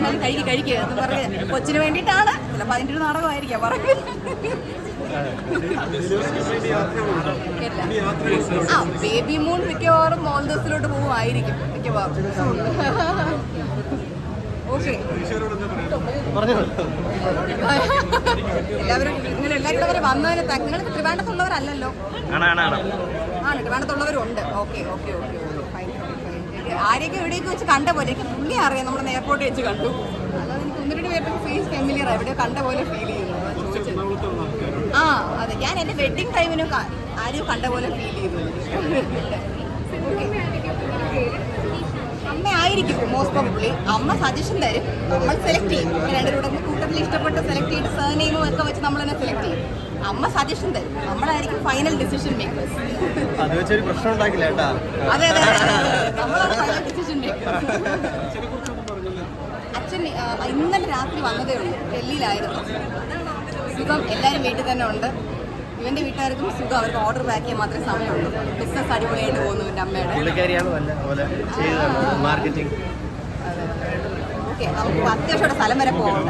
എന്നാലും കഴിക്കുക കഴിക്കുക എന്ന് പറഞ്ഞ് കൊച്ചിന് വേണ്ടിയിട്ടാണ്. ചിലപ്പോൾ അതിന്റെ ഒരു നാടകമായിരിക്കാം പറയുന്നത് ആ ബേബി മൂൺ മിക്കവാറും മോൾദസിലോട്ട് പോകുമായിരിക്കും മിക്കവാറും. ഓക്കെ. എല്ലാവരും നിങ്ങൾ എല്ലാവരും ഇവിടെ വരെ വന്നതിന് താങ്ക് നിങ്ങൾ ട്രിവാൻഡത്തുള്ളവരല്ലല്ലോ ആണ് ട്രിവാൻഡത്തുള്ളവരുണ്ട് ഓക്കെ ഓക്കെ ഓക്കെ ഫൈൻ ആരെയൊക്കെ എവിടെയൊക്കെ വെച്ച് കണ്ട പോലെ എനിക്ക് പുള്ളി അറിയാം നമ്മൾ എയർപോർട്ടിൽ വെച്ച് കണ്ടു. അല്ലാതെ എനിക്ക് ഒന്ന് രണ്ട് പേരുടെ ഫേസ് ഫെമിലിയർ എവിടെയോ കണ്ട പോലെ ഫീൽ ചെയ്യുന്നു. ആ അതെ. ഞാൻ എന്റെ വെഡിങ് ടൈമിനും ആരെയോ കണ്ട പോലെ ഫീൽ ചെയ്യുന്നു. അമ്മ ആയിരിക്കും മോസ്റ്റ് പ്രോബബ്ലി അമ്മ സജഷൻ തരും. നമ്മൾ സെലക്ട് ചെയ്യും. രണ്ടുപേരുടെ കൂട്ടത്തിൽ ഇഷ്ടപ്പെട്ട സെലക്ട് ചെയ്ത് സർനെയിമും ഒക്കെ വെച്ച് നമ്മൾ തന്നെ സെലക്ട് ചെയ്യും. അമ്മ സജഷൻ തരും. നമ്മളായിരിക്കും ഫൈനൽ ഡിസിഷൻ മേക്കേഴ്സ് അതെ അതെ, അതെ. നമ്മളാണ് ഫൈനൽ ഡിസിഷൻ മേക്കേഴ്സ് അച്ഛൻ ആ, ഇന്നലെ രാത്രി വന്നതേ ഉള്ളൂ. ഡൽഹിയിലായിരുന്നു. സുഖം എല്ലാവരും വീട്ടിൽ തന്നെ ഉണ്ട്. ഇവന്റെ വീട്ടുകാർക്കും സുഖം അവർക്ക് ഓർഡർ പാക്ക് ചെയ്യാൻ മാത്രമേ സമയമുള്ളൂ. ബിസിനസ് അടിപൊളിയായിട്ട് പോകുന്നു എന്റെ അമ്മയുടെ. മാർക്കറ്റിംഗ് ഓക്കെ നമുക്ക് അത്യാവശ്യം സ്ഥലം വരെ പോകണം